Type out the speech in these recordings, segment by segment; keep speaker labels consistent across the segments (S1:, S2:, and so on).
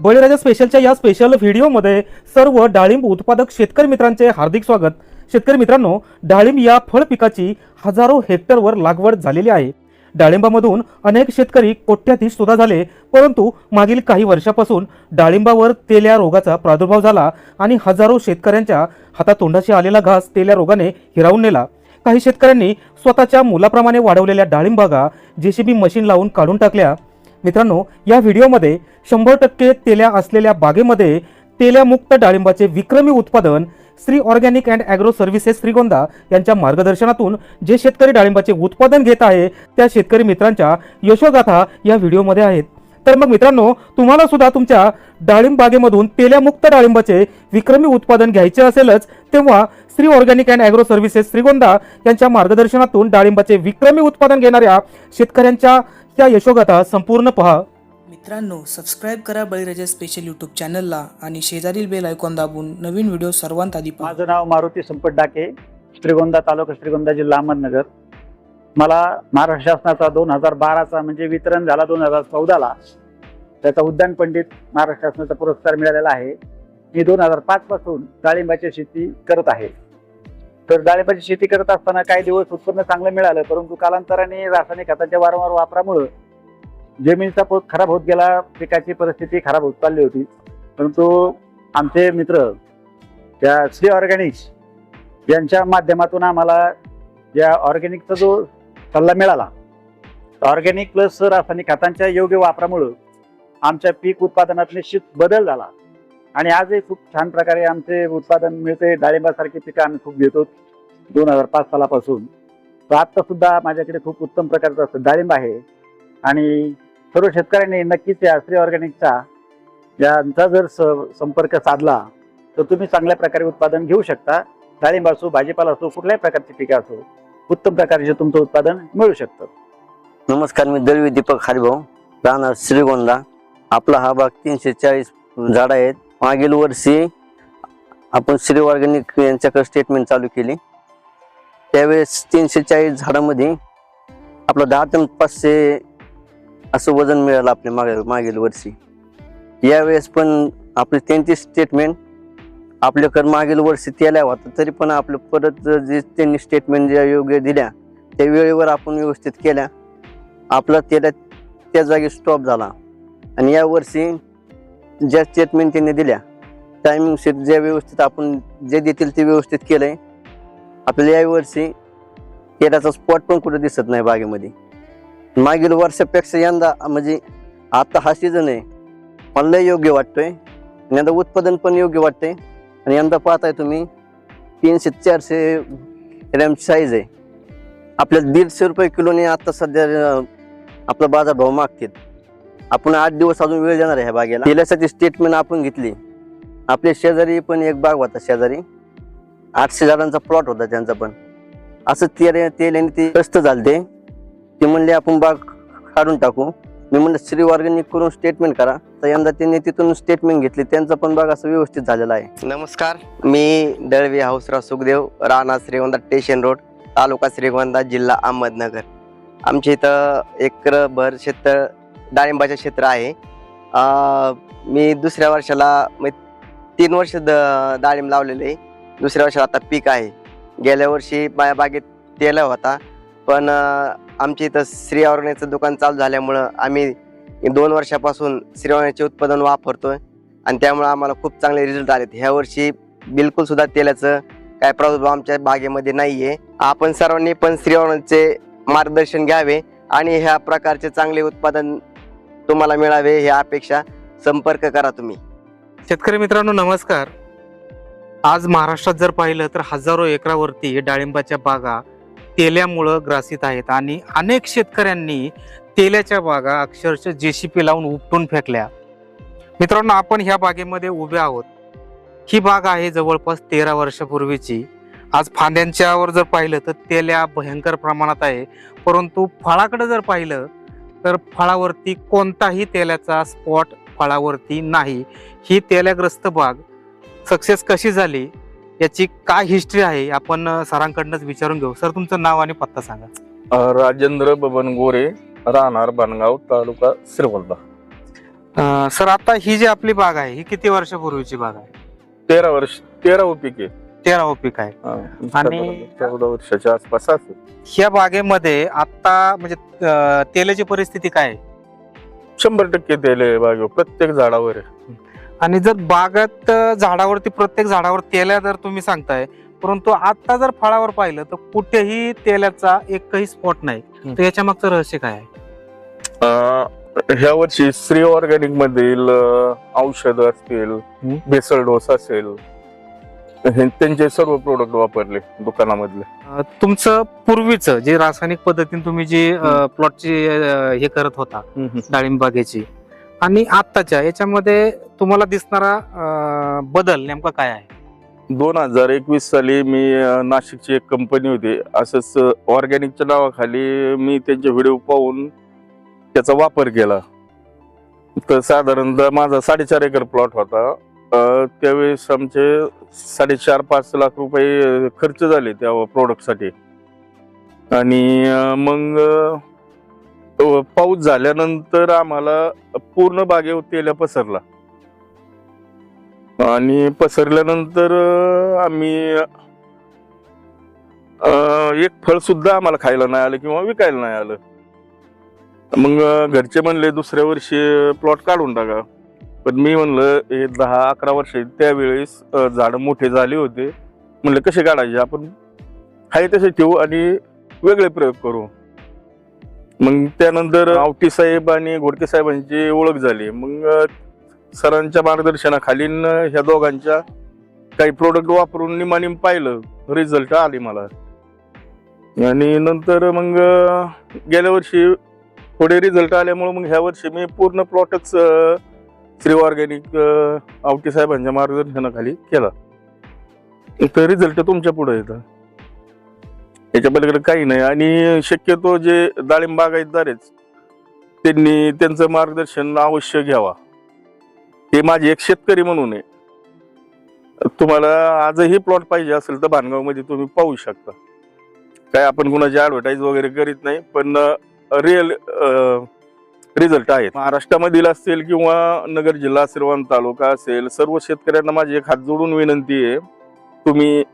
S1: बळीराजा स्पेशलच्या या स्पेशल व्हिडिओमध्ये सर्व डाळिंब उत्पादक शेतकरी मित्रांचे हार्दिक स्वागत. शेतकरी मित्रांनो डाळिंब या फळ पिकाची हजारो हेक्टरवर लागवड झालेली आहे. डाळिंबामधून अनेक शेतकरी कोट्याधीश सुद्धा झाले परंतु मागील काही वर्षापासून डाळिंबावर तेल्या रोगाचा प्रादुर्भाव झाला आणि हजारो शेतकऱ्यांच्या हातातोंडाशी आलेला घास तेल्या रोगाने हिरावून नेला. काही शेतकऱ्यांनी स्वतःच्या मुलाप्रमाणे वाढवलेल्या डाळिंबागा जेसीबी मशीन लावून काढून टाकल्या. मित्रांनो या व्हिडिओमध्ये शंभर टक्के तेल्या असलेल्या बागेमध्ये तेल्यामुक्त डाळिंबाचे विक्रमी उत्पादन Shri organic and agro services Shrigonda यांच्या मार्गदर्शनातून जे शेतकरी डाळिंबाचे उत्पादन घेत आहे त्या शेतकरी मित्रांच्या यशोगाथा या व्हिडिओमध्ये आहेत. तर मग मित्रांनो तुम्हाला सुद्धा तुमच्या डाळिंब बागेमधून तेल्यामुक्त डाळिंबाचे विक्रमी उत्पादन घ्यायचे असेलच तेव्हा Shri organic and agro services Shrigonda यांच्या मार्गदर्शनातून डाळिंबाचे विक्रमी उत्पादन घेणाऱ्या शेतकऱ्यांच्या त्या यशोगाथा संपूर्ण पहा.
S2: मित्रांनो सबस्क्राईब करा बळीराजा स्पेशल यूट्यूब चॅनलला आणि शेजारील बेल आयकॉन दाबून नवीन व्हिडिओ सर्वांत आधी पहा.
S3: माझं नाव मारुती संपत डाके श्रीगोंदा तालुका श्रीगोंदा जिल्हा अहमदनगर. मला महाराष्ट्र शासनाचा दोन हजार बाराचा म्हणजे वितरण झाला दोन हजार चौदाला. त्याचा उद्यान पंडित महाराष्ट्र शासनाचा पुरस्कार मिळालेला आहे. मी दोन हजार पाच पासून डाळिंबाची शेती करत आहे. तर डाळिंबाची शेती करत असताना काही दिवस उत्पन्न चांगलं मिळालं परंतु कालांतराने रासायनिक खतांच्या वारंवार वापरामुळं जमिनीचा पोत खराब होत गेला पिकाची परिस्थिती खराब होत चालली होती. परंतु आमचे मित्र त्या श्री ऑर्गॅनिक्स यांच्या माध्यमातून आम्हाला या ऑर्गॅनिकचा जो सल्ला मिळाला ऑर्गॅनिक प्लस रासायनिक खतांच्या योग्य वापरामुळं आमच्या पीक उत्पादनात निश्चित बदल झाला. आणि आजही खूप छान प्रकारे आमचे उत्पादन मिळते. डाळिंबासारखी पिकं आम्ही खूप घेतो. दोन हजार पाच सालापासून. तर आत्ता सुद्धा माझ्याकडे खूप उत्तम प्रकारचं डाळिंब आहे. आणि सर्व शेतकऱ्यांनी नक्कीच या श्री ऑर्गॅनिकचा यांचा जर स- संपर्क साधला तर तुम्ही चांगल्या प्रकारे उत्पादन घेऊ शकता. डाळिंब असो भाजीपाला असो कुठल्याही प्रकारची पिकं असो उत्तम प्रकारचे तुमचं उत्पादन मिळू शकतं.
S4: नमस्कार मी दळवी दीपक हरिभाऊ. राहणार श्रीगोंदा. आपला हा भाग तीनशे चाळीस झाडं आहेत. मागील वर्षी आपण श्री ऑर्गॅनिक यांच्याकडे स्टेटमेंट चालू केली. त्यावेळेस तीनशे चाळीस झाडामध्ये आपलं दहा ते पाचशे असं वजन मिळालं आपल्या मागील मागील वर्षी. यावेळेस पण आपले तेहतीस स्टेटमेंट आपल्याकडे मागील वर्षी तेल्या होता तरी पण आपलं परत जे त्यांनी स्टेटमेंट ज्या योग्य दिल्या त्या वेळेवर आपण व्यवस्थित केल्या. आपला त्याला त्या जागी स्टॉप झाला. आणि या वर्षी ज्या स्टेटमेंट त्यांनी दिल्या टायमिंग शीट ज्या व्यवस्थित आपण जे देतील ते व्यवस्थित केलंय. आपल्याला या वर्षी स्पॉट पण कुठं दिसत नाही बागेमध्ये. मागील वर्षापेक्षा यंदा म्हणजे आता हा सीझन आहे मला लय योग्य वाटतोय. यंदा उत्पादन पण योग्य वाटतंय. आणि यंदा पाहताय तुम्ही तीनशे चारशे रॅम साईज आहे. आपल्याला दीडशे रुपये किलोने आता सध्या आपला बाजारभाव मागतील. आपण आठ दिवस अजून वेळ देणार आहे ह्या बागेला. तेलासाठी स्टेटमेंट आपण घेतली. आपल्या शेजारी पण एक बाग होता शेजारी. आठशे झाडांचा प्लॉट होता त्यांचा पण. असं तेल तेल्याने ते कष्ट झालते. ते म्हणले आपण बाग काढून टाकू. मी म्हणलं श्री ऑर्गॅनिक करून स्टेटमेंट करा. तर यंदा त्यांनी तिथून स्टेटमेंट घेतली. त्यांचा पण बाग असं व्यवस्थित झालेला आहे.
S5: नमस्कार. मी दळवी हाऊसराव सुखदेव राणा श्रीगोंदा स्टेशन रोड तालुका श्रीगोंदा जिल्हा अहमदनगर. आमच्या इथं एकरभर क्षेत्र डाळिंबाचे क्षेत्र आहे. मी दुसऱ्या वर्षाला मी तीन वर्ष द डाळिंब लावलेले आहे. दुसऱ्या वर्षाला आता पीक आहे. गेल्या वर्षी माझ्या बागेत तेला होता. पण आमच्या इथं श्री ऑर्गॅनिकचं दुकान चालू झाल्यामुळं आम्ही दोन वर्षापासून श्री ऑर्गॅनिकचे उत्पादन आहे आणि त्यामुळे आम्हाला खूप चांगले रिझल्ट आलेत. ह्या वर्षी बिलकुल सुद्धा तेलाचं काय प्रादुर्भाव आमच्या बागेमध्ये नाही आहे आपण सर्वांनी पण श्रीवर्णचे मार्गदर्शन घ्यावे आणि ह्या प्रकारचे चांगले उत्पादन तुम्हाला मिळावे ही अपेक्षा संपर्क करा तुम्ही.
S1: शेतकरी मित्रांनो नमस्कार. आज महाराष्ट्रात जर पाहिलं तर हजारो एकरावरती डाळिंबाच्या बागा तेल्यामुळं ग्रासित आहेत आणि अनेक शेतकऱ्यांनी तेल्याच्या बागा अक्षरशः जेसीपी लावून उपटून फेकल्या. मित्रांनो आपण ह्या बागेमध्ये उभे आहोत. ही बाग आहे जवळपास तेरा वर्षापूर्वीची. आज फांद्यांच्यावर जर पाहिलं तर तेल्या भयंकर प्रमाणात आहे. परंतु फळाकडे जर पाहिलं तर फळावरती कोणताही तेल्याचा स्पॉट फळावरती नाही. ही तेल्याग्रस्त बाग सक्सेस कशी झाली याची काय हिस्ट्री आहे आपण सरांकडनंच विचारून घेऊ. सर तुमचं नाव आणि पत्ता सांगा.
S6: राजेंद्र बबन गोरे राहणार बनगाव तालुका
S1: अं, सर आता ही जी आपली बाग आहे ही किती वर्षापूर्वीची बाग आहे?
S6: तेरा वर्ष तेरा पीक आहे.
S1: तेरा पीक आहे. आणि-
S6: चौदा वर्षाच्या आसपास असेल.
S1: ह्या बागेमध्ये आता म्हणजे अं, तेलाची परिस्थिती काय? आहे
S6: शंभर टक्के तेल आहे बागेवर प्रत्येक झाडावर आहे.
S1: आणि जर बागात अं, झाडावरती प्रत्येक झाडावर तेल्या जर तुम्ही सांगताय. परंतु आता जर फळावर पाहिलं तर कुठेही तेलाचा एकही स्पॉट नाही. तर याच्या मागचं रहस्य काय आहे?
S6: अं, ह्या वर्षी श्री ऑर्गॅनिक मधील औषध असतील बेसल डोस असेल हे त्यांचे सर्व प्रोडक्ट वापरले दुकानामधले.
S1: अं, तुमचं पूर्वीचं जे रासायनिक पद्धतीने तुम्ही जी प्लॉटची हे करत होता डाळिंब बागेची. आणि आत्ताच्या याच्यामध्ये तुम्हाला दिसणारा अं, बदल नेमका काय आहे?
S6: दोन हजार एकवीस साली मी अं, नाशिकची एक कंपनी होती. असंच ऑर्गॅनिकच्या नावाखाली मी त्यांचे व्हिडिओ पाहून त्याचा वापर केला. तर साधारणतः माझा साडेचार एकर प्लॉट होता. त्यावेळेस आमचे साडेचार पाच लाख रुपये खर्च झाले त्या प्रोडक्टसाठी आणि मग पाऊस झाल्यानंतर आम्हाला पूर्ण बागेवर तेल्या पसरला. आणि पसरल्यानंतर आम्ही एक फळ सुद्धा आम्हाला खायला नाही आलं किंवा विकायला नाही आलं. मग घरचे म्हणले दुसऱ्या वर्षी प्लॉट काढून टाका. पण मी म्हणलं हे दहा अकरा वर्ष त्यावेळेस झाडं मोठे झाले होते. म्हणलं कसे काढायचे? आपण हाय तसे ठेवू आणि वेगळे प्रयोग करू. मग त्यानंतर आवटी साहेब आणि घोडके साहेबांची ओळख झाली. मग सरांच्या मार्गदर्शनाखाली ह्या दोघांच्या काही प्रोडक्ट वापरून निमानिम पाहिलं. रिझल्ट आले मला. आणि नंतर मग गेल्या वर्षी थोडे रिझल्ट आल्यामुळे मग ह्या वर्षी मी पूर्ण प्लॉटच श्री ऑर्गॅनिक आवटी साहेबांच्या मार्गदर्शनाखाली केला. तर रिझल्ट तुमच्यापुढे येतं. याच्या पलीकडे काही नाही. आणि शक्यतो जे डाळिंब बागायतदार आहेत त्यांनी त्यांचं मार्गदर्शन अवश्य घ्यावा. हे माझे एक शेतकरी म्हणून आहे. तुम्हाला आजही प्लॉट पाहिजे असेल तर भानगावमध्ये तुम्ही पाहू शकता. काय आपण कुणाची ॲडव्हर्टाईज वगैरे करीत नाही पण रिअल रिझल्ट आहेत. महाराष्ट्रामधील असतील किंवा नगर जिल्हा श्रीवंत तालुका असेल सर्व शेतकऱ्यांना माझी एक हात जोडून विनंती आहे. तुम्ही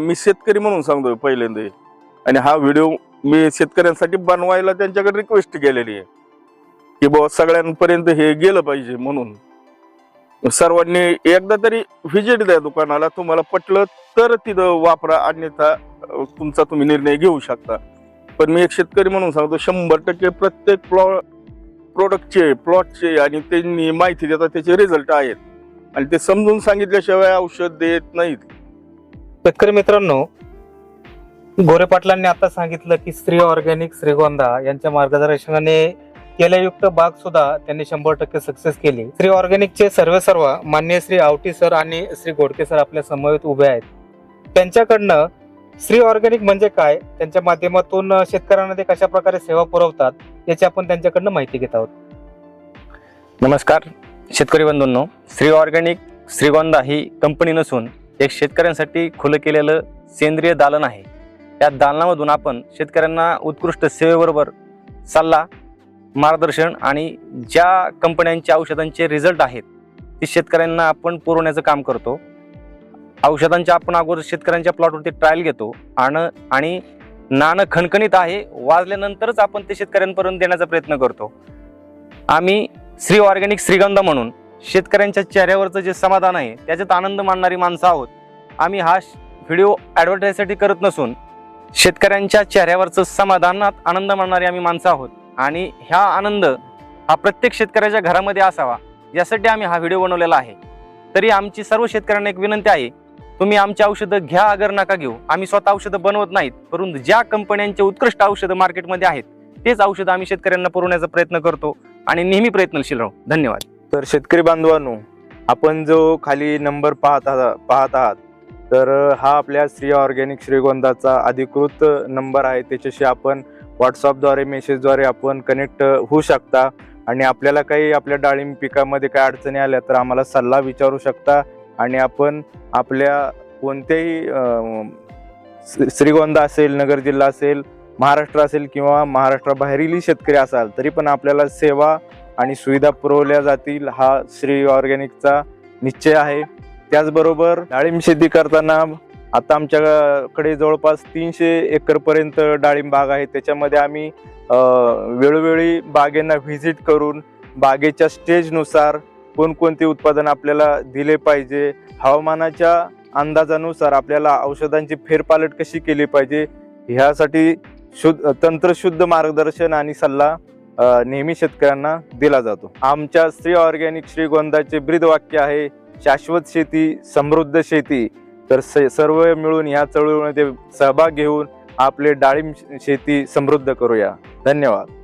S6: मी शेतकरी म्हणून सांगतोय पहिल्यांदा. आणि हा व्हिडिओ मी शेतकऱ्यांसाठी बनवायला त्यांच्याकडे रिक्वेस्ट केलेली आहे. की बाबा सगळ्यांपर्यंत हे गेलं पाहिजे म्हणून. सर्वांनी एकदा तरी व्हिजिट द्या दुकानाला तुम्हाला पटलं तर तिथं वापरा अन्यथा तुमचा तुम्ही निर्णय घेऊ शकता. पण मी एक शेतकरी म्हणून सांगतो शंभर टक्के प्रत्येक प्लॉ प्रोडक्टचे प्लॉटचे आणि त्यांनी माहिती देतात त्याचे रिझल्ट आहेत. आणि ते समजून सांगितल्याशिवाय औषध देत नाहीत.
S1: शेतकरी मित्रांनो गोरे पाटलांनी आता सांगितलं की श्री ऑर्गॅनिक श्रीगोंदा यांच्या मार्गदर्शनाने केल्यायुक्त बाग सुद्धा त्यांनी शंभर टक्के सक्सेस केली. श्री ऑर्गॅनिकचे सर्व सर्व मान्य श्री आवटी सर आणि श्री गोडके सर आपल्या समवेत उभे आहेत. त्यांच्याकडनं श्री ऑर्गॅनिक म्हणजे काय? त्यांच्या माध्यमातून शेतकऱ्यांना ते कशा प्रकारे सेवा पुरवतात याची आपण त्यांच्याकडनं माहिती घेत आहोत.
S7: नमस्कार शेतकरी बंधूंनो. श्री ऑर्गॅनिक श्रीगोंदा ही कंपनी नसून एक शेतकऱ्यांसाठी खुलं केलेलं सेंद्रिय दालन आहे. या दालनामधून आपण शेतकऱ्यांना उत्कृष्ट सेवेबरोबर सल्ला मार्गदर्शन आणि ज्या कंपन्यांच्या औषधांचे रिझल्ट आहेत ते शेतकऱ्यांना आपण पुरवण्याचं काम करतो. औषधांच्या आपण अगोदर शेतकऱ्यांच्या प्लॉटवरती ट्रायल घेतो. आणि आणि नाणं खणखणीत आहे वाजल्यानंतरच आपण ते शेतकऱ्यांपर्यंत देण्याचा प्रयत्न करतो. आम्ही श्री ऑर्गॅनिक श्रीगंधा म्हणून शेतकऱ्यांच्या चेहऱ्यावरचं जे समाधान आहे त्याच्यात आनंद मानणारी माणसं आहोत. आम्ही हा व्हिडिओ ॲडव्हर्टाईजसाठी करत नसून शेतकऱ्यांच्या चेहऱ्यावरचं समाधानात आनंद मानणारी आम्ही माणसं आहोत. आणि ह्या आनंद हा प्रत्येक शेतकऱ्याच्या घरामध्ये असावा यासाठी आम्ही हा व्हिडिओ बनवलेला आहे. तरी आमची सर्व शेतकऱ्यांना एक विनंती आहे तुम्ही आमची औषधं घ्या अगर नका घेऊ. आम्ही स्वतः औषधं बनवत नाहीत परंतु ज्या कंपन्यांचे उत्कृष्ट औषधं मार्केटमध्ये आहेत तेच औषधं आम्ही शेतकऱ्यांना पुरवण्याचा प्रयत्न करतो आणि नेहमी प्रयत्नशील राहू. धन्यवाद.
S8: तर शेतकरी बांधवांनो आपण जो खाली नंबर पाहत आहात पाहत आहात तर हा आपल्या श्री ऑर्गॅनिक श्रीगोंदाचा अधिकृत नंबर आहे. त्याच्याशी आपण व्हॉट्सअपद्वारे मेसेजद्वारे आपण कनेक्ट होऊ शकता. आणि आपल्याला काही आपल्या डाळिंब पिकामध्ये काही अडचणी आल्या तर आम्हाला सल्ला विचारू शकता. आणि आपण आपल्या कोणत्याही श्रीगोंदा असेल नगर जिल्हा असेल महाराष्ट्र असेल किंवा महाराष्ट्राबाहेरील शेतकरी असाल तरी पण आपल्याला सेवा आणि सुविधा पुरवल्या जातील हा श्री ऑर्गॅनिकचा निश्चय आहे. त्याचबरोबर डाळिंब शेती करताना आता आमच्याकडे जवळपास तीनशे एकरपर्यंत डाळिंब बाग आहे. त्याच्यामध्ये आम्ही वेळोवेळी बागेंना व्हिजिट करून बागेच्या स्टेजनुसार कोणकोणते उत्पादन आपल्याला दिले पाहिजे? हवामानाच्या अंदाजानुसार आपल्याला औषधांची फेरपालट कशी केली पाहिजे? ह्यासाठी शुद्ध तंत्रशुद्ध मार्गदर्शन आणि सल्ला नेहमी शेतकऱ्यांना दिला जातो. आमच्या श्री ऑर्गॅनिक श्रीगोंदाचे ब्रीद वाक्य आहे शाश्वत शेती समृद्ध शेती. तर स- सर्व मिळून ह्या चळवळीमध्ये सहभाग घेऊन आपले डाळिंब शेती समृद्ध करूया. धन्यवाद.